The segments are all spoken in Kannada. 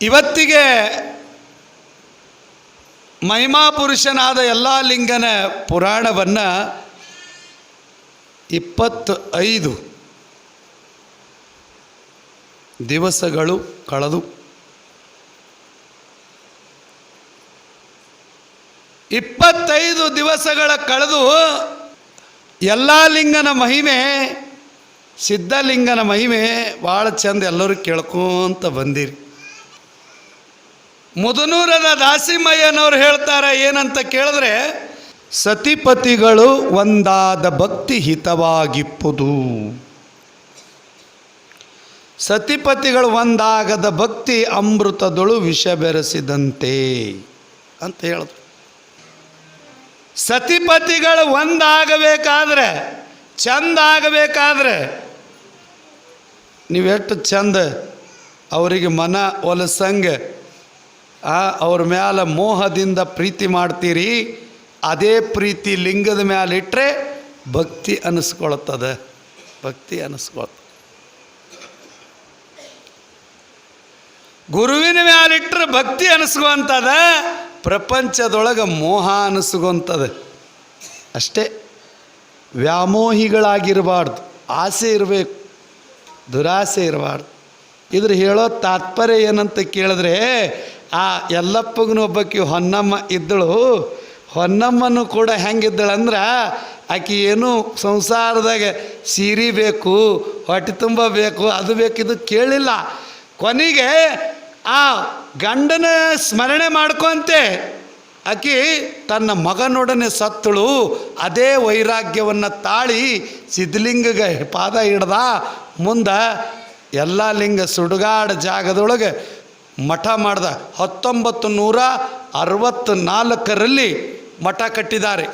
ಇವತ್ತಿಗೆ ಮಹಿಮಾ ಪುರುಷನಾದ ಎಲ್ಲ ಲಿಂಗನ ಪುರಾಣವನ್ನು ಇಪ್ಪತ್ತು ಐದು ದಿವಸಗಳು ಕಳೆದು ಇಪ್ಪತ್ತೈದು ದಿವಸಗಳ ಕಳೆದು ಎಲ್ಲ ಲಿಂಗನ ಮಹಿಮೆ ಸಿದ್ಧಲಿಂಗನ ಮಹಿಮೆ, ಭಾಳ ಚಂದ ಎಲ್ಲರೂ ಕೇಳ್ಕೊಂತ ಬಂದಿರಿ. ಮುದನೂರದ ದಾಸಿಮಯ್ಯನವ್ರು ಹೇಳ್ತಾರೆ ಏನಂತ ಕೇಳಿದ್ರೆ, ಸತಿಪತಿಗಳು ಒಂದಾದ ಭಕ್ತಿ ಹಿತವಾಗಿಪ್ಪುದು. ಸತಿಪತಿಗಳು ಒಂದಾಗದ ಭಕ್ತಿ ಅಮೃತದೊಳು ವಿಷ ಬೆರೆಸಿದಂತೆ ಅಂತ ಹೇಳಿದ್ರು. ಸತಿಪತಿಗಳು ಒಂದಾಗಬೇಕಾದ್ರೆ, ಚಂದ ಆಗಬೇಕಾದ್ರೆ, ನೀವೆಷ್ಟು ಚಂದ, ಅವರಿಗೆ ಮನ ಒಲಸಂಗ ಆ, ಅವ್ರ ಮ್ಯಾಲ ಮೋಹದಿಂದ ಪ್ರೀತಿ ಮಾಡ್ತೀರಿ, ಅದೇ ಪ್ರೀತಿ ಲಿಂಗದ ಮ್ಯಾಲೆ ಇಟ್ಟರೆ ಭಕ್ತಿ ಅನಿಸ್ಕೊಳ್ತದ. ಭಕ್ತಿ ಅನಿಸ್ಕೊಳ್ತ ಗುರುವಿನ ಮ್ಯಾಲಿಟ್ರೆ ಭಕ್ತಿ ಅನಿಸ್ಕೊಂತದ ಪ್ರಪಂಚದೊಳಗೆ ಮೋಹ ಅನಿಸ್ಕೊಂತದ ಅಷ್ಟೇ. ವ್ಯಾಮೋಹಿಗಳಾಗಿರಬಾರ್ದು. ಆಸೆ ಇರಬೇಕು. ದುರಾಸೆ ಇರಬಾರ್ದು. ಇದ್ರ ಹೇಳೋ ತಾತ್ಪರ್ಯ ಏನಂತ ಕೇಳಿದ್ರೆ ಆ ಎಲ್ಲಪ್ಪಗೂ ಒಬ್ಬಾಕಿ ಹೊನ್ನಮ್ಮ ಇದ್ದಳು. ಹೊನ್ನಮ್ಮನು ಕೂಡ ಹೆಂಗಿದ್ದಳಂದ್ರೆ ಆಕೆ ಏನು ಸಂಸಾರದಾಗ ಸೀರೆ ಬೇಕು, ಹೊಟ್ಟೆ ತುಂಬ ಬೇಕು, ಅದು ಬೇಕಿದ್ದು ಇದು ಕೇಳಿಲ್ಲ. ಕೊನೆಗೆ ಆ ಗಂಡನ ಸ್ಮರಣೆ ಮಾಡ್ಕೊಂತೆ. ಆಕಿ ತನ್ನ ಮಗನೊಡನೆ ಸತ್ತಳು, ಅದೇ ವೈರಾಗ್ಯವನ್ನು ತಾಳಿ ಸಿದ್ಧಲಿಂಗಗೆ ಪಾದ ಹಿಡ್ದ ಮುಂದೆ ಎಲ್ಲ ಲಿಂಗ ಸುಡುಗಾಡ ಜಾಗದೊಳಗೆ ಮಠ ಮಾಡ್ದ ಹತ್ತೊಂಬತ್ತು ನೂರ ಅರವತ್ತ್ನಾಲ್ಕರಲ್ಲಿ ಮಠ ಕಟ್ಟಿದ್ದಾರೆ.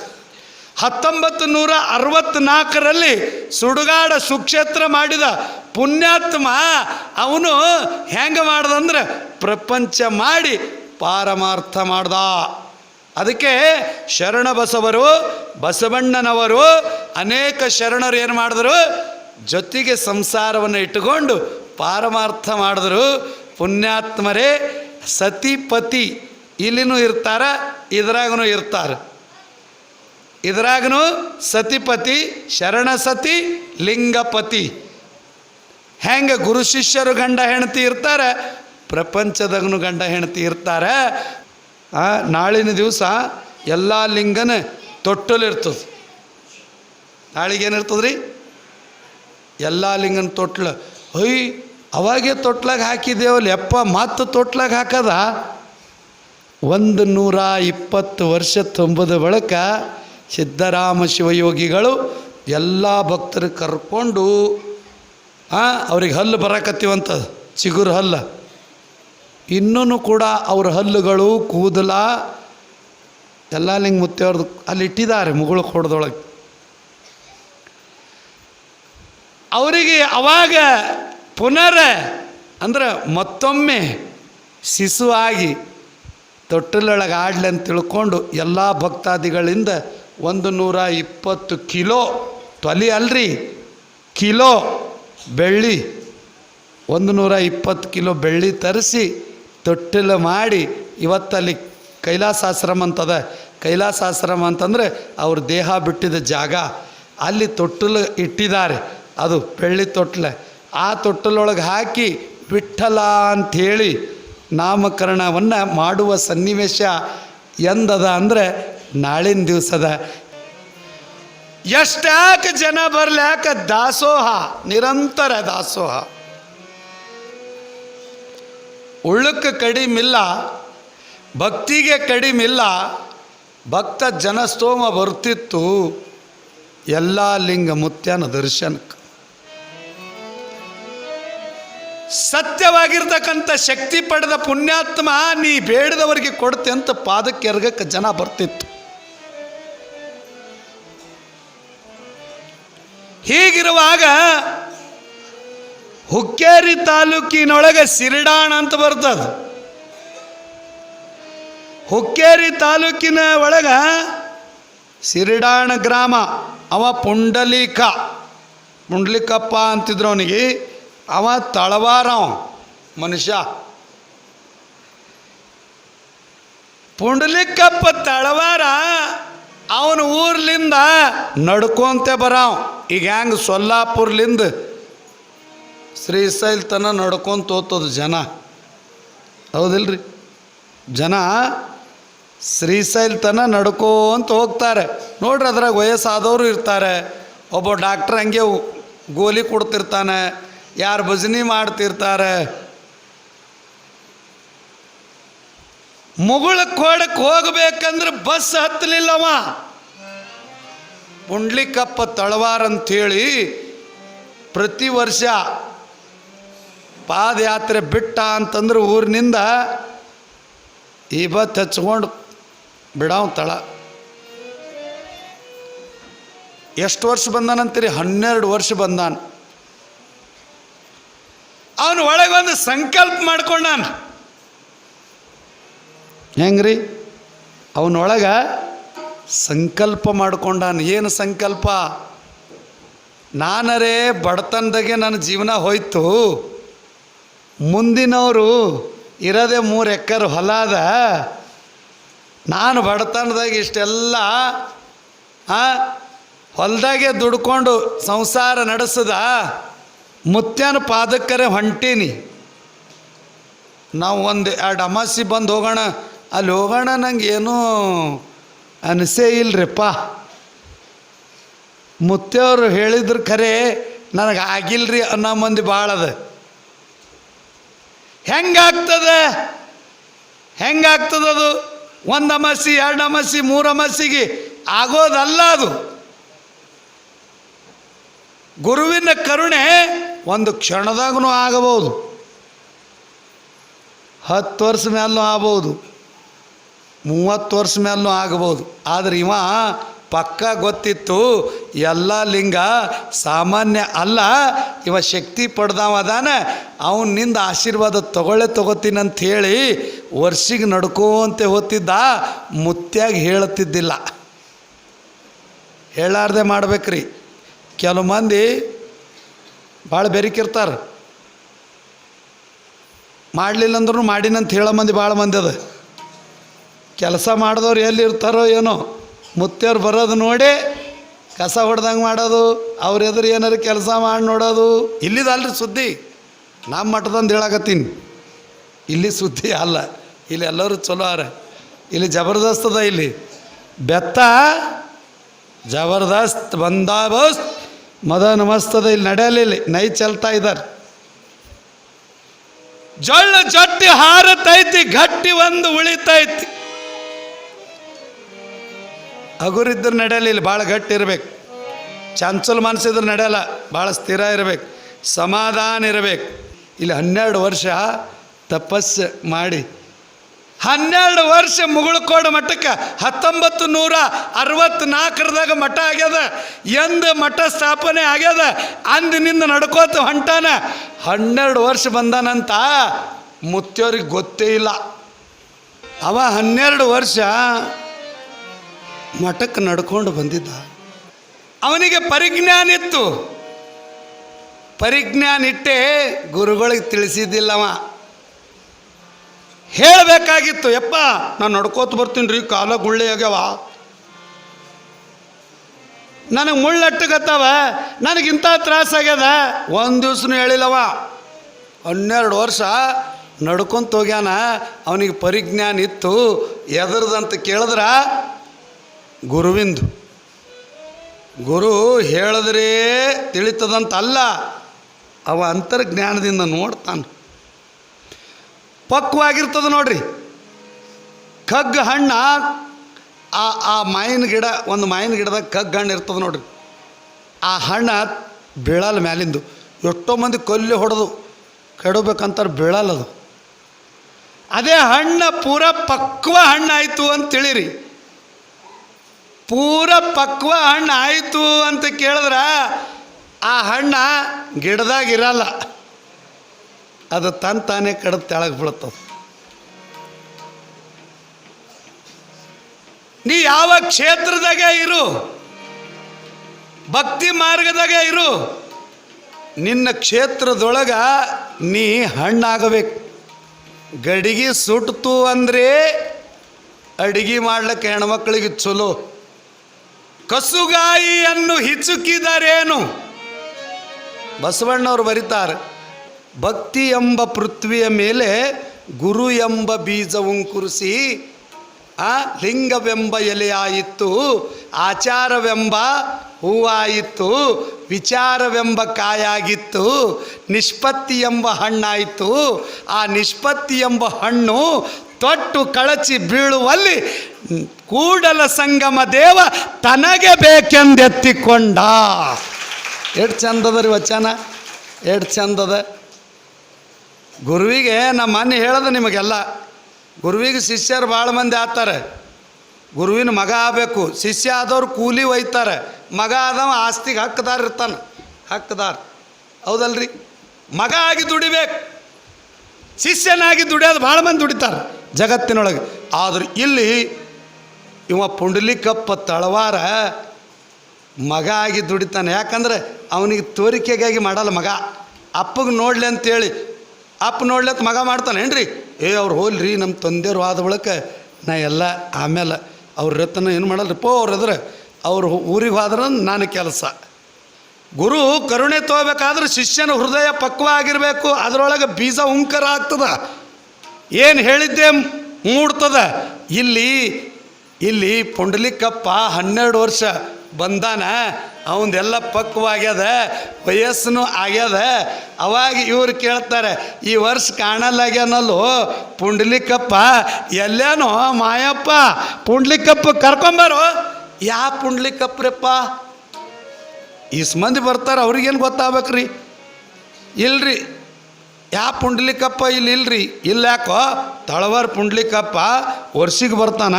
ಹತ್ತೊಂಬತ್ತು ನೂರ ಅರವತ್ತ್ನಾಲ್ಕರಲ್ಲಿ ಸುಡುಗಾಡ ಸುಕ್ಷೇತ್ರ ಮಾಡಿದ ಪುಣ್ಯಾತ್ಮ ಅವನು ಹೆಂಗೆ ಮಾಡ್ದಂದ್ರೆ ಪ್ರಪಂಚ ಮಾಡಿ ಪಾರಮಾರ್ಥ ಮಾಡ್ದ. ಅದಕ್ಕೆ ಶರಣ ಬಸವರು ಬಸವಣ್ಣನವರು ಅನೇಕ ಶರಣರು ಏನು ಮಾಡಿದ್ರು? ಜೊತೆಗೆ ಸಂಸಾರವನ್ನು ಇಟ್ಟುಕೊಂಡು ಪಾರಮಾರ್ಥ ಮಾಡಿದ್ರು. ಪುಣ್ಯಾತ್ಮರೇ ಸತಿಪತಿ. ಇಲ್ಲಿನೂ ಇರ್ತಾರ ಇದ್ರಾಗೂ ಇರ್ತಾರೆ. ಇದ್ರಾಗೂ ಸತಿಪತಿ ಶರಣ ಸತಿ ಲಿಂಗಪತಿ. ಹೆಂಗೆ ಗುರು ಶಿಷ್ಯರು ಗಂಡ ಹೆಂಡತಿ ಇರ್ತಾರೆ, ಪ್ರಪಂಚದಾಗನು ಗಂಡ ಹೆಂಡತಿ ಇರ್ತಾರೆ. ನಾಳಿನ ದಿವಸ ಎಲ್ಲ ಲಿಂಗನ ತೊಟ್ಟಲಿರ್ತದೆ ನಾಳೆಗೆ ಏನಿರ್ತದೆ ರೀ ಎಲ್ಲ ಲಿಂಗನ ತೊಟ್ಲು. ಹೊಯ್ ಅವಾಗೆ ತೊಟ್ಲಾಗ ಹಾಕಿದ್ದೇವಲ್ಲ ಯಪ್ಪ ಮತ್ತು ತೊಟ್ಲಾಗ ಹಾಕದ? ಒಂದು ನೂರ ಇಪ್ಪತ್ತು ವರ್ಷ ತುಂಬದ ಬಳಿಕ ಸಿದ್ದರಾಮ ಶಿವಯೋಗಿಗಳು ಎಲ್ಲ ಭಕ್ತರು ಕರ್ಕೊಂಡು ಅವ್ರಿಗೆ ಹಲ್ಲು ಬರಕತ್ತೀವಂತ, ಚಿಗುರು ಹಲ್ಲು. ಇನ್ನೂ ಕೂಡ ಅವ್ರ ಹಲ್ಲುಗಳು ಕೂದಲ ಎಲ್ಲ ಲಿಂಗ ಮುತ್ತೆಯವ್ರದ್ದು ಅಲ್ಲಿ ಇಟ್ಟಿದ್ದಾರೆ ಮುಗುಳು ಕೊಡದೊಳಗೆ. ಅವರಿಗೆ ಅವಾಗ ಪುನರ ಅಂದ್ರೆ ಮತ್ತೊಮ್ಮೆ ಶಿಶುವಾಗಿ ತೊಟ್ಟಲೊಳಗೆ ಆಡ್ಲಿ ಅಂತ ತಿಳ್ಕೊಂಡು ಎಲ್ಲ ಭಕ್ತಾದಿಗಳಿಂದ ಒಂದು ನೂರ ಇಪ್ಪತ್ತು ಕಿಲೋ ತೊಲಿ ಅಲ್ರಿ. ಕಿಲೋ ಬೆಳ್ಳಿ, ಒಂದು ನೂರ ಇಪ್ಪತ್ತು ಕಿಲೋ ಬೆಳ್ಳಿ ತರಿಸಿ ತೊಟ್ಟಿಲು ಮಾಡಿ ಇವತ್ತಲ್ಲಿ ಕೈಲಾಸಾಶ್ರಮ ಅಂತದ. ಕೈಲಾಸಾಶ್ರಮ ಅಂತಂದರೆ ಅವ್ರ ದೇಹ ಬಿಟ್ಟಿದ ಜಾಗ. ಅಲ್ಲಿ ತೊಟ್ಟಲು ಇಟ್ಟಿದ್ದಾರೆ. ಅದು ಬೆಳ್ಳಿ ತೊಟ್ಲೆ. ಆ ತೊಟ್ಟಲೊಳಗೆ ಹಾಕಿ ವಿಠಲ ಅಂಥೇಳಿ ನಾಮಕರಣವನ್ನು ಮಾಡುವ ಸನ್ನಿವೇಶ ಎಂದದ ಅಂದರೆ ನಾಳಿನ ದಿವಸದ. ಎಷ್ಟ್ಯಾಕೆ ಜನ ಬರ್ಲ್ಯಾಕ ದಾಸೋಹ, ನಿರಂತರ ದಾಸೋಹ. ಉಳ್ಳಕ್ಕೆ ಕಡಿಮಿಲ್ಲ ಭಕ್ತಿಗೆ ಕಡಿಮಿಲ್ಲ ಭಕ್ತ ಜನಸ್ತೋಮ ಬರ್ತಿತ್ತು, ಎಲ್ಲ ಲಿಂಗ ಮುತ್ಯನ ದರ್ಶನಕ್ಕೆ ಸತ್ಯವಾಗಿರ್ತಕ್ಕಂಥ ಶಕ್ತಿ ಪಡೆದ ಪುಣ್ಯಾತ್ಮ ನೀ ಬೇಡದವರಿಗೆ ಕೊಡ್ತೆ ಅಂತ ಪಾದಕ್ಕೆ ಎರಗಕ್ಕೆ ಜನ ಬರ್ತಿತ್ತು. ಹೀಗಿರುವಾಗ ಹುಕ್ಕೇರಿ ತಾಲೂಕಿನೊಳಗೆ ಸಿರಿಡಾಣ ಅಂತ ಬರ್ತದ ಹುಕ್ಕೇರಿ ತಾಲೂಕಿನ ಒಳಗ ಸಿರಿಡಾಣ ಗ್ರಾಮ, ಅವ ಪುಂಡಲೀಕ. ಪುಂಡ್ಲಿಕಪ್ಪ ಅಂತಿದ್ರು ಅವನಿಗೆ. ಅವ ತಳವಾರ ಅವ ಮನುಷ್ಯ. ಪುಂಡಲಿಕ್ಕಪ್ಪ ತಳವಾರ, ಅವನ ಊರ್ಲಿಂದ ನಡ್ಕೊಂತೆ ಬರಾವ್. ಈಗ ಹೆಂಗೆ ಸೊಲ್ಲಾಪುರ್ಲಿಂದ ಶ್ರೀಶೈಲ್ ತನ ನಡ್ಕೊಂತ ಜನ. ಹೌದಿಲ್ರಿ? ಜನ ಶ್ರೀಶೈಲ್ ತನ ನಡ್ಕೋಂತ ಹೋಗ್ತಾರೆ. ನೋಡ್ರಿ ಅದ್ರಾಗ ವಯಸ್ಸಾದವರು ಇರ್ತಾರೆ. ಒಬ್ಬ ಡಾಕ್ಟ್ರ್ ಹಂಗೆ ಗೋಲಿ ಕೊಡ್ತಿರ್ತಾನೆ. ಯಾರು ಭಜನಿ ಮಾಡ್ತಿರ್ತಾರೆ? ಮುಗುಳ ಕೋಡಕ್ಕೆ ಹೋಗ್ಬೇಕಂದ್ರೆ ಬಸ್ ಹತ್ತಲಿಲ್ಲವ ಪುಂಡ್ಲಿಕಪ್ಪ ತಳವಾರ ಅಂಥೇಳಿ ಪ್ರತಿ ವರ್ಷ ಪಾದಯಾತ್ರೆ ಬಿಟ್ಟ ಅಂತಂದ್ರೆ ಊರಿನಿಂದ ಈ ಬತ್ ಹಚ್ಕೊಂಡು ಬಿಡಾವ್ ತಳ. ಎಷ್ಟು ವರ್ಷ ಬಂದಾನಂತೀರಿ? ಹನ್ನೆರಡು ವರ್ಷ ಬಂದಾನ. ಅವನು ಒಳಗೊಂದು ಸಂಕಲ್ಪ ಮಾಡ್ಕೊಂಡಾನ ಹೆಂಗ್ರಿ? ಅವನೊಳಗ ಸಂಕಲ್ಪ ಮಾಡ್ಕೊಂಡಾನ ಏನು ಸಂಕಲ್ಪ? ನಾನರೇ ಬಡತನದಾಗೆ ನನ್ನ ಜೀವನ ಹೋಯ್ತು. ಮುಂದಿನವರು ಇರೋದೇ ಮೂರು ಎಕರೆ ಹೊಲ ಅದ. ನಾನು ಬಡತನದಾಗ ಇಷ್ಟೆಲ್ಲ ಹೊಲದಾಗೆ ದುಡ್ಕೊಂಡು ಸಂಸಾರ ನಡೆಸದ. ಮುತ್ಯನ ಪಾದಕ್ಕರೆ ಹೊಂಟೀನಿ. ನಾವು ಒಂದು ಎರಡು ಅಮಾಸಿ ಬಂದು ಹೋಗೋಣ. ಅಲ್ಲಿ ಹೋಗೋಣ ನಂಗೆ ಏನೂ ಅನಿಸೇ ಇಲ್ರಿಪ್ಪ. ಮುತ್ತೆಯವರು ಹೇಳಿದ್ರು ಖರೆ, ನನಗೆ ಆಗಿಲ್ರಿ ಅನ್ನೋ ಮಂದಿ ಭಾಳ ಅದ. ಹೆಂಗಾಗ್ತದೆ? ಹೆಂಗಾಗ್ತದದು ಒಂದು ಅಮಾಸಿ, ಎರಡು ಅಮಾಸಿ, ಮೂರು ಅಮಾಸಿಗೆ ಆಗೋದಲ್ಲ ಅದು. ಗುರುವಿನ ಕರುಣೆ ಒಂದು ಕ್ಷಣದಾಗೂ ಆಗಬಹುದು. ಹತ್ತು ವರ್ಷ ಮೇಲೂ ಆಗ್ಬೋದು ಮೂವತ್ತು ವರ್ಷ ಮೇಲೂ ಆಗ್ಬೋದು ಆದರೆ ಇವ ಪಕ್ಕ ಗೊತ್ತಿತ್ತು, ಎಲ್ಲ ಲಿಂಗ ಸಾಮಾನ್ಯ ಅಲ್ಲ, ಇವ ಶಕ್ತಿ ಪಡ್ದವ ಅದಾನ, ಅವನಿಂದ ಆಶೀರ್ವಾದ ತಗೊಳ್ಳೇ ತೊಗೋತೀನಿ ಅಂತ ಹೇಳಿ ವರ್ಷಿಗೆ ನಡ್ಕೋಂತೆ ಹೊತ್ತಿದ್ದ ಮುತ್ಯಾಗಿ ಹೇಳುತ್ತಿದ್ದಿಲ್ಲ. ಹೇಳಾರ್ದೆ ಮಾಡ್ಬೇಕ್ರಿ. ಕೆಲವು ಮಂದಿ ಭಾಳ ಬೆರಿಕಿರ್ತಾರೆ. ಮಾಡಲಿಲ್ಲ ಅಂದ್ರೂ ಮಾಡಿನಂತ ಹೇಳೋ ಮಂದಿ ಭಾಳ ಮಂದಿ ಅದ. ಕೆಲಸ ಮಾಡಿದವ್ರು ಎಲ್ಲಿ ಇರ್ತಾರೋ ಏನೋ ಮುತ್ತೆಯವ್ರು ಬರೋದು ನೋಡಿ ಕಸ ಹೊಡೆದಂಗೆ ಮಾಡೋದು, ಅವ್ರ ಎದುರು ಏನಾರು ಕೆಲಸ ಮಾಡಿ ನೋಡೋದು. ಇಲ್ಲಿದಲ್ರಿ ಸುದ್ದಿ. ನಮ್ಮ ಮಠದಂದು ಹೇಳಕತ್ತೀನಿ. ಇಲ್ಲಿ ಸುದ್ದಿ ಅಲ್ಲ. ಇಲ್ಲಿ ಎಲ್ಲರೂ ಚಲೋ ಅರ. ಇಲ್ಲಿ ಜಬರ್ದಸ್ತ್ ಅದ ಇಲ್ಲಿ. ಬೆತ್ತ ಜಬರ್ದಸ್ತ್ ಬಂದಾಬಸ್ತ್ ಮದನ್ ನಮಸ್ತದ ಇಲ್ಲಿ ನಡೆಯಲಿಲ್ಲ, ನೈ ಚಲ್ತಾ ಇದ್ದಾರೆ. ಜೊಳ್ಳು ಜೊಟ್ಟಿ ಹಾರತೈತಿ, ಗಟ್ಟಿ ಒಂದು ಉಳಿತೈತಿ. ಹಗುರಿದ್ರೆ ನಡೆಯಲಿಲ್ಲ, ಭಾಳ ಗಟ್ಟಿ ಇರ್ಬೇಕು. ಚಂಚಲ್ ಮನಸ್ಸಿದ್ರೆ ನಡೆಯಲ್ಲ, ಭಾಳ ಸ್ಥಿರ ಇರಬೇಕು, ಸಮಾಧಾನ ಇರಬೇಕು. ಇಲ್ಲಿ ಹನ್ನೆರಡು ವರ್ಷ ತಪಸ್ಸು ಮಾಡಿ ಹನ್ನೆರಡು ವರ್ಷ ಮುಗುಳ್ಕೋಡು ಮಠಕ್ಕೆ ಹತ್ತೊಂಬತ್ತು ನೂರ ಅರವತ್ತ್ನಾಲ್ಕರದಾಗ ಮಠ ಆಗ್ಯದ. ಎಂದು ಮಠ ಸ್ಥಾಪನೆ ಆಗ್ಯದ. ಅಂದಿನಿಂದ ನಡ್ಕೋತ ಹೊಂಟಾನ. ಹನ್ನೆರಡು ವರ್ಷ ಬಂದಾನಂತ ಮುತ್ತೋರಿಗೆ ಗೊತ್ತೇ ಇಲ್ಲ. ಅವ ಹನ್ನೆರಡು ವರ್ಷ ಮಠಕ್ಕೆ ನಡ್ಕೊಂಡು ಬಂದಿದ್ದ. ಅವನಿಗೆ ಪರಿಜ್ಞಾನ ಇತ್ತು. ಪರಿಜ್ಞಾನ ಇಟ್ಟೆ ಗುರುಗಳಿಗೆ ತಿಳಿಸಿದ್ದಿಲ್ಲವ. ಹೇಳಬೇಕಾಗಿತ್ತು. ಯಪ್ಪ, ನಾನು ನಡ್ಕೋತ ಬರ್ತೀನಿ ರೀ ಕಾಲ ಗುಳ್ಳೆ ಆಗ್ಯಾವ. ನನಗೆ ಮುಳ್ಳಟ್ಟಗತ್ತವ ನನಗಿಂಥ ತ್ರಾಸಾಗ್ಯದ ಒಂದು ದಿವ್ಸನೂ ಹೇಳಿಲ್ಲವ. ಹನ್ನೆರಡು ವರ್ಷ ನಡ್ಕೊಂತ ಹೋಗ್ಯಾನ, ಅವನಿಗೆ ಪರಿಜ್ಞಾನ ಇತ್ತು, ಎದರ್ದಂತ ಕೇಳಿದ್ರ ಗುರುವಿಂದು. ಗುರು ಹೇಳಿದ್ರೆ ತಿಳಿತದಂತ ಅಲ್ಲ, ಅವ ಅಂತರ್ಜ್ಞಾನದಿಂದ ನೋಡ್ತಾನೆ. ಪಕ್ವಾಗಿರ್ತದೆ ನೋಡ್ರಿ. ಕಗ್ಗ ಹಣ್ಣ, ಆ ಆ ಮಾಯಿನ ಗಿಡ, ಒಂದು ಮಾಯಿನ ಗಿಡದಾಗ ಕಗ್ಗ ಹಣ್ಣು ಇರ್ತದೆ ನೋಡ್ರಿ. ಆ ಹಣ್ಣ ಬೀಳಲ್ಲ ಮ್ಯಾಲಿಂದು. ಎಷ್ಟೋ ಮಂದಿ ಕೊಲ್ಲಿ ಹೊಡೆದು ಕೆಡಬೇಕಂತಾರೆ ಬೀಳಲ್ಲ ಅದು. ಹಣ್ಣ ಪೂರ ಪಕ್ವ ಹಣ್ಣಾಯಿತು ಅಂತ ತಿಳಿರಿ. ಪೂರ ಪಕ್ವ ಹಣ್ಣು ಆಯಿತು ಅಂತ ಕೇಳಿದ್ರೆ ಆ ಹಣ್ಣ ಗಿಡದಾಗ ಇರಲ್ಲ. ಅದು ತನ್ ತಾನೇ ಕಡ್ದು ತೆಳಗೆ ಬೀಳ್ತದೆ. ನೀ ಯಾವ ಕ್ಷೇತ್ರದಾಗ ಇರು, ಭಕ್ತಿ ಮಾರ್ಗದಾಗ ಇರು, ನಿನ್ನ ಕ್ಷೇತ್ರದೊಳಗ ನೀ ಹಣ್ಣಾಗಬೇಕು. ಗಡಿಗೆ ಸುಟ್ತು ಅಂದ್ರೆ ಅಡಿಗೆ ಮಾಡ್ಲಿಕ್ಕೆ ಹೆಣ್ಮಕ್ಳಿಗೆ ಚಲೋ. ಕಸುಗಾಯಿಯನ್ನು ಹಿಚುಕಿದರೇನು? ಬಸವಣ್ಣವ್ರು ಬರೀತಾರೆ. ಭಕ್ತಿ ಎಂಬ ಪೃಥ್ವಿಯ ಮೇಲೆ ಗುರು ಎಂಬ ಬೀಜವುಂಕುರಿಸಿ ಆ, ಲಿಂಗವೆಂಬ ಎಲೆಯಾಯಿತು ಆಚಾರವೆಂಬ ಹೂವಾಯಿತು ವಿಚಾರವೆಂಬ ಕಾಯಾಗಿತ್ತು, ನಿಷ್ಪತ್ತಿ ಎಂಬ ಹಣ್ಣಾಯಿತು. ಆ ನಿಷ್ಪತ್ತಿ ಎಂಬ ಹಣ್ಣು ತೊಟ್ಟು ಕಳಚಿ ಬೀಳುವಲ್ಲಿ ಕೂಡಲ ಸಂಗಮ ದೇವ ತನಗೆ ಬೇಕೆಂದೆತ್ತಿಕೊಂಡ. ಎಷ್ಟು ಚಂದದ ರೀ ವಚನ? ಎಷ್ಟು ಚಂದದ? ಗುರುವಿಗೆ ನಮ್ಮ ಮನೆ ಹೇಳೋದು ನಿಮಗೆಲ್ಲ. ಗುರುವಿಗೆ ಶಿಷ್ಯರು ಭಾಳ ಮಂದಿ ಆಗ್ತಾರೆ. ಗುರುವಿನ ಮಗ ಆಗಬೇಕು. ಶಿಷ್ಯ ಆದವ್ರು ಕೂಲಿ ಒಯ್ತಾರೆ. ಮಗ ಆದವ ಆಸ್ತಿಗೆ ಹಕ್ಕದಾರ ಇರ್ತಾನೆ. ಹಕ್ಕದಾರ ಹೌದಲ್ರಿ? ಮಗ ಆಗಿ ದುಡಿಬೇಕು. ಶಿಷ್ಯನಾಗಿ ದುಡಿಯೋದು ಭಾಳ ಮಂದಿ ದುಡಿತಾರೆ ಜಗತ್ತಿನೊಳಗೆ. ಆದ್ರೆ ಇಲ್ಲಿ ಇವ ಪುಂಡಲಿಕಪ್ಪ ತಳವಾರ ಮಗ ಆಗಿ ದುಡಿತಾನೆ. ಯಾಕಂದ್ರೆ ಅವನಿಗೆ ತೋರಿಕೆಗಾಗಿ ಮಾಡಲ್ಲ ಮಗ. ಅಪ್ಪಗೆ ನೋಡಲಿ ಅಂತೇಳಿ ಅಪ್ಪ ನೋಡ್ಲತ್ತ ಮಗ ಮಾಡ್ತಾನೆ ಮಾಡ್ತಾನೇನ್ರಿ ಏ, ಅವ್ರು ಹೋಲ್ರಿ ನಮ್ಮ ತಂದೆಯವ್ರು ಆದ ಬಳಕೆ ನಾ ಎಲ್ಲ ಆಮೇಲೆ ಅವ್ರ ರತ್ನ ಏನು ಮಾಡಲ್ರಿಪ್ಪ ಅವ್ರ ಅದ್ರ ಅವ್ರು ಊರಿಗೆ ಹೋದ್ರೆ ನಾನು ಕೆಲಸ. ಗುರು, ಕರುಣೆ ತೋಬೇಕಾದ್ರೆ ಶಿಷ್ಯನ ಹೃದಯ ಪಕ್ವ ಆಗಿರಬೇಕು. ಅದರೊಳಗೆ ಬೀಜ ಉಂಕರ ಆಗ್ತದ. ಏನು ಹೇಳಿದ್ದೆ ಮೂಡ್ತದ? ಇಲ್ಲಿ ಇಲ್ಲಿ ಪುಂಡಲಿಕಪ್ಪ ಹನ್ನೆರಡು ವರ್ಷ ಬಂದಾನ. ಅವಂದೆಲ್ಲ ಪಕ್ವಾಗ್ಯದ ವಯಸ್ಸು ಆಗ್ಯದ. ಅವಾಗ ಇವ್ರು ಕೇಳ್ತಾರೆ, ಈ ವರ್ಷ ಕಾಣಲ್ಲಾಗ್ಯಾನಲ್ಲೋ, ಪುಂಡ್ಲಿಕಪ್ಪ, ಎಲ್ಲೇನೋ ಮಾಯಪ್ಪ, ಪುಂಡ್ಲಿಕಪ್ಪ ಕರ್ಕೊಂಬರು. ಯಾ ಪುಂಡ್ಲಿಕಪ್ಪ್ರಪ್ಪ? ಈ ಮಂದಿ ಬರ್ತಾರೆ, ಅವ್ರಿಗೇನು ಗೊತ್ತಾಗ್ಬೇಕ್ರಿ? ಇಲ್ರಿ. ಯಾ ಪುಂಡ್ಲಿಕಪ್ಪ ಇಲ್ಲಿ ಇಲ್ರಿ? ಇಲ್ಲ ಯಾಕೋ ತಳವಾರ ಪುಂಡ್ಲಿಕಪ್ಪ, ವರ್ಷಿಗೆ ಬರ್ತಾನ,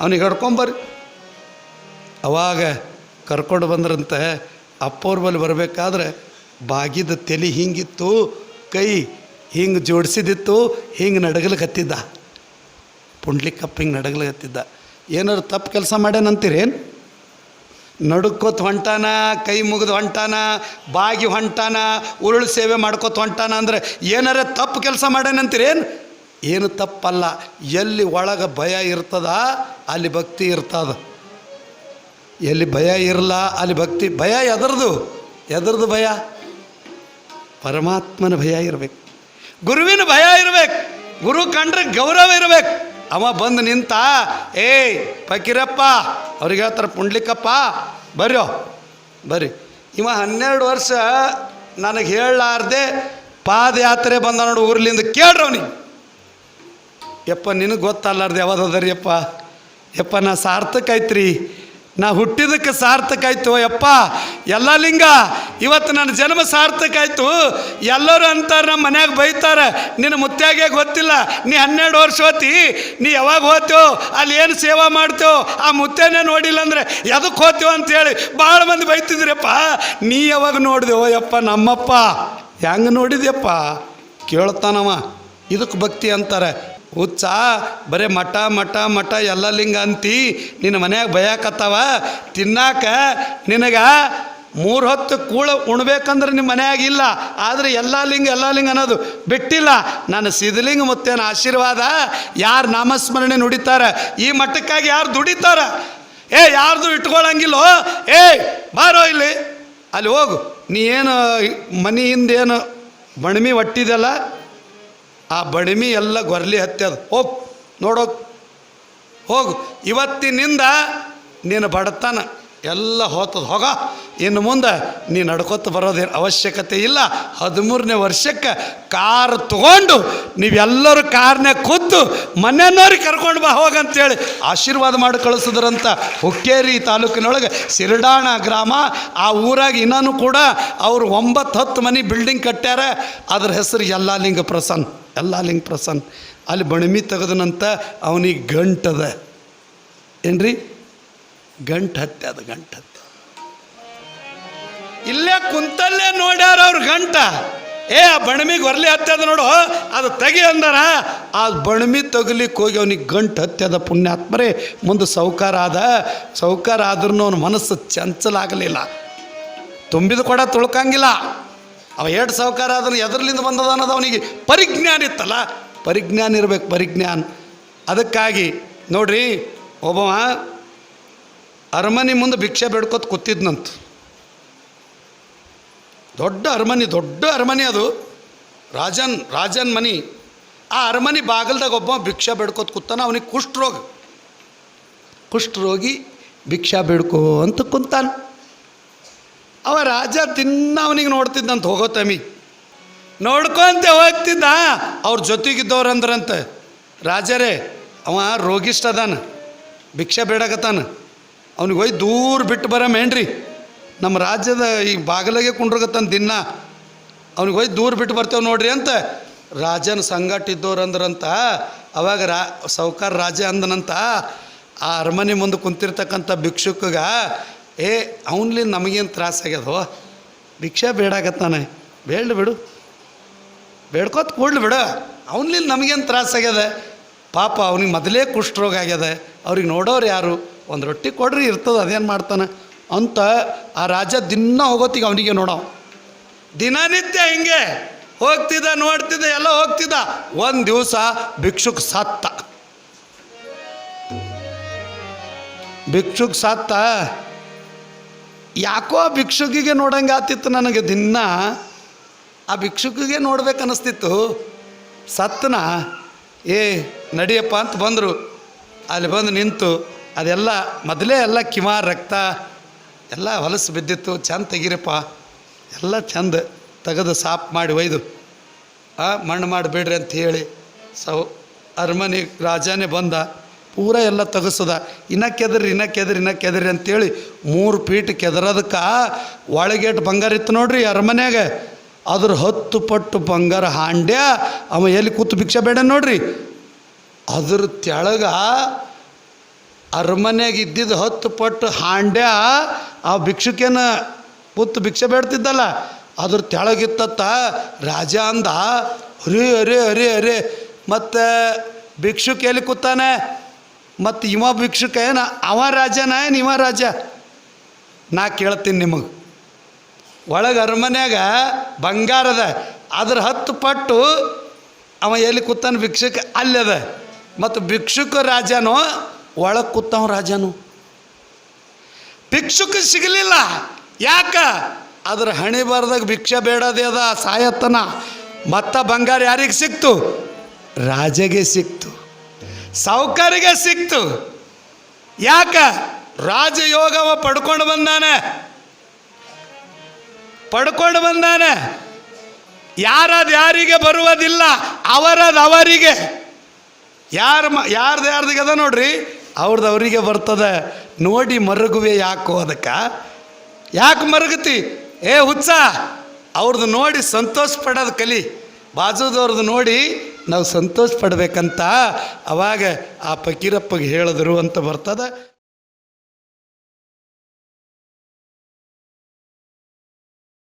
ಅವ್ನಿಗೆ ಹಿಡ್ಕೊಂಬರ್ರಿ. ಅವಾಗ ಕರ್ಕೊಂಡು ಬಂದ್ರಂತೆ ಅಪ್ಪವ್ರ ಬಳಿ ಬರಬೇಕಾದ್ರೆ ಬಾಗಿದ ತಲೆ ಹಿಂಗಿತ್ತು, ಕೈ ಹಿಂಗೆ ಜೋಡಿಸಿದಿತ್ತು, ಹಿಂಗೆ ನಡಗಲಿಕತ್ತಿದ್ದ ಪುಂಡ್ಲಿಕಪ್ಪ ಹಿಂಗೆ ನಡಗಲಿಕತ್ತಿದ್ದ ಏನಾರು ತಪ್ಪು ಕೆಲಸ ಮಾಡ್ಯಾನಂತೀರೇನು? ನಡುಕೋತ ಹೊಂಟಾನ, ಕೈ ಮುಗಿದು ಹೊಂಟಾನ, ಬಾಗಿ ಹೊಂಟಾನ, ಉರುಳು ಸೇವೆ ಮಾಡ್ಕೋತ ಹೊಂಟಾನ ಅಂದ್ರೆ ಏನಾರ ತಪ್ಪು ಕೆಲಸ ಮಾಡ್ಯಾನಂತೀರೇನು? ಏನು ತಪ್ಪಲ್ಲ. ಎಲ್ಲಿ ಒಳಗೆ ಭಯ ಇರ್ತದ, ಅಲ್ಲಿ ಭಕ್ತಿ ಇರ್ತದ. ಎಲ್ಲಿ ಭಯ ಇರಲ್ಲ ಅಲ್ಲಿ ಭಕ್ತಿ, ಭಯ ಎದರದು ಎದರದು ಭಯ? ಪರಮಾತ್ಮನ ಭಯ ಇರಬೇಕು. ಗುರುವಿನ ಭಯ ಇರಬೇಕು. ಗುರು ಕಂಡ್ರೆ ಗೌರವ ಇರಬೇಕು. ಅವ ಬಂದು ನಿಂತ, ಏಯ್ ಫಕೀರಪ್ಪ ಅವ್ರಿಗೆ ಹೇಳ್ತಾರೆ ಪುಂಡ್ಲಿಕ್ಕಪ್ಪ ಬರ್ರೋ ಬರ್ರಿ. ಇವ ಹನ್ನೆರಡು ವರ್ಷ ನನಗೆ ಹೇಳಲಾರ್ದೆ ಪಾದಯಾತ್ರೆ ಬಂದ ನೋಡು ಊರ್ಲಿಂದ ಕೇಳ್ರವ್ನಿ ಯಪ್ಪ, ನಿನಗೆ ಗೊತ್ತಲ್ಲಾರ್ದು ಯಾವ್ದದ ಯಪ್ಪ? ಯಪ್ಪ, ನಾ ಸಾರ್ಥಕ ಐತ್ರಿ. ನಾ ಹುಟ್ಟಿದಕ್ಕೆ ಸಾರ್ಥಕ ಆಯ್ತು, ಯಪ್ಪ. ಎಲ್ಲ ಲಿಂಗ, ಇವತ್ತು ನನ್ನ ಜನ್ಮ ಸಾರ್ಥಕ ಆಯಿತು. ಎಲ್ಲರೂ ಅಂತಾರೆ, ನಮ್ಮ ಮನ್ಯಾಗ ಬೈತಾರೆ, ನಿನ್ನ ಮುತ್ತಾಗೆ ಗೊತ್ತಿಲ್ಲ ನೀ ಹನ್ನೆರಡು ವರ್ಷ ಹೋತಿ ನೀ ಯಾವಾಗ ಹೋತೇವೋ ಅಲ್ಲಿ ಏನು ಸೇವಾ ಮಾಡ್ತೇವೋ ಆ ಮುತ್ತೇನೆ ನೋಡಿಲ್ಲ ಅಂದ್ರೆ ಎದಕ್ಕೆ ಅಂತ ಅಂತೇಳಿ ಭಾಳ ಮಂದಿ ಬೈತಿದ್ರಪ್ಪ. ನೀ ಯಾವಾಗ ನೋಡಿದೆವೋ ಯಪ್ಪ, ನಮ್ಮಪ್ಪ. ಹೆಂಗೆ ನೋಡಿದ್ಯಪ್ಪ? ಕೇಳ್ತಾನವ. ಇದಕ್ಕೆ ಭಕ್ತಿ ಅಂತಾರೆ. ಹುಚ್ಚ, ಬರೇ ಮಠ ಮಠ ಮಠ, ಎಲ್ಲ ಲಿಂಗ ಅಂತಿ. ನಿನ್ನ ಮನ್ಯಾಗ ಭಯಕತ್ತಾವ ತಿನ್ನಾಕ ನಿನಗ ಮೂರು ಹೊತ್ತು ಕೂಳ ಉಣ್ಬೇಕಂದ್ರೆ ನಿಮ್ಮ ಮನೆಯಾಗ ಇಲ್ಲ. ಆದರೆ ಎಲ್ಲ ಲಿಂಗ ಎಲ್ಲ ಲಿಂಗ ಅನ್ನೋದು ಬಿಟ್ಟಿಲ್ಲ. ನನ್ನ ಸಿದ್ಧಲಿಂಗ ಮುತ್ತೇನ ಆಶೀರ್ವಾದ. ಯಾರು ನಾಮಸ್ಮರಣೆ ನುಡಿತಾರೆ? ಈ ಮಠಕ್ಕಾಗಿ ಯಾರು ದುಡಿತಾರೆ? ಏ, ಯಾರ್ದು ಇಟ್ಕೊಳಂಗಿಲ್ಲೋ? ಏ, ಬಾರೋ ಇಲ್ಲಿ. ಅಲ್ಲಿ ಹೋಗು. ನೀ ಏನು ಮನೆಯಿಂದ ಏನು ಬಣ್ಮಿ ಒಟ್ಟಿದೆಲ್ಲ? ಆ ಬಡಿಮಿ ಎಲ್ಲ ಗೊರ್ಲಿ ಹತ್ಯದ ಹೋಗ್, ನೋಡೋಗ್. ಹೋಗು, ಇವತ್ತಿನಿಂದ ನೀನು ಬಡತನ ಎಲ್ಲ ಹೋತದ. ಹೋಗ, ಇನ್ನು ಮುಂದೆ ನೀ ನಡ್ಕೊತ ಬರೋದೇನು ಅವಶ್ಯಕತೆ ಇಲ್ಲ. ಹದಿಮೂರನೇ ವರ್ಷಕ್ಕೆ ಕಾರ್ ತಗೊಂಡು ನೀವೆಲ್ಲರೂ ಕಾರ್ನ್ಯಾಗ ಕೂತು ಮನೆಯವ್ರಿಗೆ ಕರ್ಕೊಂಡು ಬಾ ಹೋಗಂತೇಳಿ ಆಶೀರ್ವಾದ ಮಾಡಿ ಕಳಿಸಿದ್ರಂತ ಹುಕ್ಕೇರಿ ತಾಲೂಕಿನೊಳಗೆ ಸಿರಡಾಣ ಗ್ರಾಮ. ಆ ಊರಾಗ ಇನ್ನೂ ಕೂಡ ಅವರು ಒಂಬತ್ತು ಹತ್ತು ಮನೆ ಬಿಲ್ಡಿಂಗ್ ಕಟ್ಟ್ಯಾರ. ಅದ್ರ ಹೆಸರು ಲಿಂಗ ಪ್ರಸನ್ನ. ಯಲ್ಲಾಲಿಂಗ ಪ್ರಸನ್ನ. ಅಲ್ಲಿ ಬಣಮಿ ತೆಗೆದನಂತ ಅವನಿಗೆ ಗಂಟದ ಏನ್ರಿ? ಗಂಟು ಹತ್ತೆ ಅದು, ಗಂಟು ಹತ್ತೆ ಇಲ್ಲೇ ಕುಂತಲ್ಲೇ ನೋಡ್ಯಾರ ಅವ್ರ ಗಂಟ. ಏ, ಆ ಬಣಮಿಗೆ ಹೊರ್ಲಿ ಹತ್ತದ ನೋಡು. ಅದು ತೆಗಿ ಅಂದಾರ. ಆ ಬಣಮಿ ತಗಲಿಕ್ಕೆ ಹೋಗಿ ಅವನಿಗೆ ಗಂಟು ಹತ್ಯದ ಪುಣ್ಯಾತ್ಮರೇ ಮುಂದೆ ಸೌಕಾರ ಆದ. ಸೌಕಾರ ಆದ್ರೂ ಅವನ ಮನಸ್ಸು ಚಂಚಲಾಗಲಿಲ್ಲ. ತುಂಬಿದ ಕೊಡ ತುಳ್ಕಂಗಿಲ್ಲ. ಅವ ಎರಡು ಸಾವುಕಾರ ಅದನ್ನು ಎದರ್ಲಿಂದ ಬಂದದ ಅನ್ನೋದು ಅವನಿಗೆ ಪರಿಜ್ಞಾನ ಇತ್ತಲ್ಲ? ಪರಿಜ್ಞಾನ ಇರಬೇಕು, ಪರಿಜ್ಞಾನ. ಅದಕ್ಕಾಗಿ ನೋಡ್ರಿ, ಒಬ್ಬವ ಅರಮನೆ ಮುಂದೆ ಭಿಕ್ಷೆ ಬೇಡ್ಕೊತ ಕೂತಿದ್ನಂತ. ದೊಡ್ಡ ಅರಮನೆ ದೊಡ್ಡ ಅರಮನೆ ಅದು. ರಾಜನ್ ರಾಜನ್ ಮನಿ. ಆ ಅರಮನೆ ಬಾಗಲ್ದಾಗ ಒಬ್ಬ ಭಿಕ್ಷಾ ಬೇಡ್ಕೋತ ಕೂತಾನ, ಅವನಿಗೆ ಕುಷ್ಠರೋಗ. ಕುಷ್ಠರೋಗಿ ಭಿಕ್ಷಾ ಬೇಡ್ಕೋ ಅಂತ ಕುಂತಾನ. ಅವ ರಾಜ ದಿನ ಅವನಿಗೆ ನೋಡ್ತಿದ್ದಂತ ಹೋಗೋ ತಮಿ. ನೋಡ್ಕೊಂತ ಹೋಗ್ತಿದ್ದ. ಅವ್ರ ಜೊತೆಗಿದ್ದವ್ರಂದ್ರಂತೆ ರಾಜರೇ, ಅವ ರೋಗಿಷ್ಟ ಅದಾನ. ಭಿಕ್ಷೆ ಬೇಡಕತ್ತಾನ ಅವ್ನಿಗೆ ಹೋಗಿ ದೂರ ಬಿಟ್ಟು ಬರಮೇನ್ರಿ ನಮ್ಮ ರಾಜ್ಯದ ಈ ಬಾಗಲಗೆ ಕುಂಡ್ರಗತ್ತಾನ ದಿನ. ಅವ್ನಿಗೆ ಹೋಗಿ ದೂರ ಬಿಟ್ಟು ಬರ್ತೇವೆ ನೋಡ್ರಿ ಅಂತ ರಾಜನ ಸಂಗಾಟ ಇದ್ದವ್ರು ಅಂದ್ರಂತ. ಅವಾಗ ರಾ, ಸಾವುಕಾರ ರಾಜ ಅಂದನಂತ. ಆ ಅರಮನೆ ಮುಂದೆ ಕುಂತಿರ್ತಕ್ಕಂಥ ಭಿಕ್ಷುಕಗ ಏ ಅವನ್ಲಿಂದ ನಮಗೇನು ತ್ರಾಸಾಗ್ಯದೋ ಭಿಕ್ಷೆ ಬೇಡಾಕತ್ತಾನೆ ಬೇಡ ಬಿಡು. ಬೇಡ್ಕೋತ ಕೂಡ್ಲಿ ಬಿಡು. ಅವನ್ಲಿಂದ ನಮಗೇನು ತ್ರಾಸಾಗ್ಯದ ಪಾಪ ಅವ್ನಿಗೆ ಮೊದಲೇ ಕುಷ್ಠರೋಗ ಆಗ್ಯದ. ಅವ್ರಿಗೆ ನೋಡೋರು ಯಾರು? ಒಂದು ರೊಟ್ಟಿ ಕೊಡ್ರಿ ಇರ್ತದೆ, ಅದೇನು ಮಾಡ್ತಾನೆ? ಅಂತ ಆ ರಾಜ ದಿನ ಹೋಗೋತಿಗೆ ಅವನಿಗೆ ನೋಡೋ. ದಿನನಿತ್ಯ ಹಿಂಗೆ ಹೋಗ್ತಿದ್ದ, ನೋಡ್ತಿದ್ದ, ಎಲ್ಲ ಹೋಗ್ತಿದ್ದ. ಒಂದು ದಿವಸ ಭಿಕ್ಷುಕ್ ಸತ್ತ. ಭಿಕ್ಷುಕ್ ಸತ್ತ? ಯಾಕೋ ಭಿಕ್ಷುಕಿಗೆ ನೋಡಂಗೆ ಆತಿತ್ತು ನನಗೆ ದಿನ ಆ ಭಿಕ್ಷುಕಿಗೆ ನೋಡ್ಬೇಕನ್ನಿಸ್ತಿತ್ತು ಸತ್ನ ಸತ್ತನ ಏ, ನಡಿಯಪ್ಪ ಅಂತ ಬಂದರು. ಅಲ್ಲಿ ಬಂದು ನಿಂತು, ಅದೆಲ್ಲ ಮೊದಲೇ ಎಲ್ಲ ಕಿಮ, ರಕ್ತ, ಎಲ್ಲ ಹೊಲಸು ಬಿದ್ದಿತ್ತು. ಚೆಂದ ತೆಗೀರಪ್ಪ. ಎಲ್ಲ ಚಂದ ತೆಗೆದು ಸಾಫ್ ಮಾಡಿ ಒಯ್ದು ಮಣ್ಣು ಮಾಡಿಬಿಡ್ರಿ ಅಂತ ಹೇಳಿ, ಸೌ, ಅರಮನೆ ರಾಜನೇ ಬಂದ. ಪೂರ ಎಲ್ಲ ತೆಗಸದ. ಇನ್ನ ಕೆದ್ರಿ ಇನ್ನ ಕೆದ್ರಿ ಇನ್ನ ಕೆದ್ರಿ ಅಂತೇಳಿ ಮೂರು ಫೀಟ್ ಕೆದರೋದಕ್ಕೆ ಒಳಗೇಟ್ ಬಂಗಾರ ಇತ್ತು ನೋಡ್ರಿ ಅರಮನ್ಯಾಗ ಅದ್ರ ಹತ್ತು ಪಟ್ಟು ಬಂಗಾರ ಹಾಂಡ್ಯ ಅವ ಎಲ್ಲಿ ಕೂತು ಭಿಕ್ಷೆ ಬೇಡ ನೋಡ್ರಿ. ಅದ್ರ ತೆಳಗ ಅರಮನೆಯಾಗ ಇದ್ದಿದ್ದು ಹತ್ತು ಪಟ್ಟು ಹಾಂಡ್ಯ ಆ ಭಿಕ್ಷುಕೇನ ಕೂತು ಭಿಕ್ಷೆ ಬೇಡ್ತಿದ್ದಲ್ಲ. ಅದ್ರ ತೆಳಗಿತ್ತತ್ತ ರಾಜ ಅಂದ, ಅರೇ ಅರೇ ಅರೇ ಅರೇ, ಮತ್ತು ಭಿಕ್ಷುಕ ಎಲ್ಲಿ ಕೂತಾನೆ? ಮತ್ತು ಇವ ಭಿಕ್ಷುಕ ಏನು ಅವ ರಾಜನ ಏನು ಇವ ರಾಜ? ನಾ ಕೇಳ್ತೀನಿ ನಿಮಗೆ. ಒಳಗೆ ಅರಮನ್ಯಾಗ ಬಂಗಾರದ ಅದ್ರ ಹತ್ತು ಪಟ್ಟು ಅವ ಎಲ್ಲಿ ಕೂತಾನ ಭಿಕ್ಷುಕ? ಅಲ್ಲದ ಮತ್ತು ಭಿಕ್ಷುಕ ರಾಜನೋ, ಒಳಗೆ ಕೂತವ ರಾಜನು. ಭಿಕ್ಷುಕ ಸಿಗಲಿಲ್ಲ. ಯಾಕ? ಅದ್ರ ಹಣೆ ಬರ್ದಾಗ ಭಿಕ್ಷೆ ಬೇಡದೇ ಅದ, ಸಾಯತ್ತನ. ಮತ್ತ ಬಂಗಾರ ಯಾರಿಗೆ ಸಿಕ್ತು? ರಾಜಗೆ ಸಿಕ್ತು. ಸಾವುಕಾರಿಗೆ ಸಿಕ್ತು. ಯಾಕ? ರಾಜಯೋಗವ ಪಡ್ಕೊಂಡು ಬಂದಾನೆ. ಪಡ್ಕೊಂಡು ಬಂದಾನೆ. ಯಾರದು ಯಾರಿಗೆ ಬರುವುದಿಲ್ಲ, ಅವರದು ಅವರಿಗೆ. ಯಾರ ಯಾರ್ದು ಯಾರ್ದಿಗೆ ಅದ ನೋಡ್ರಿ? ಅವ್ರದ್ದು ಅವರಿಗೆ ಬರ್ತದೆ. ನೋಡಿ ಮರುಗುವೆ ಯಾಕೋ ಅದಕ್ಕೆ. ಯಾಕೆ ಮರುಗುತ್ತಿ ಏ ಹುಚ್ಚ ಅವ್ರದ್ದು ನೋಡಿ ಸಂತೋಷ ಪಡೋದು ಕಲಿ. ಬಾಜುದವ್ರದ್ದು ನೋಡಿ ನಾವು ಸಂತೋಷ ಪಡ್ಬೇಕಂತ ಅವಾಗ ಆ ಫಕೀರಪ್ಪಗೆ ಹೇಳಿದ್ರು ಅಂತ ಬರ್ತದೆ.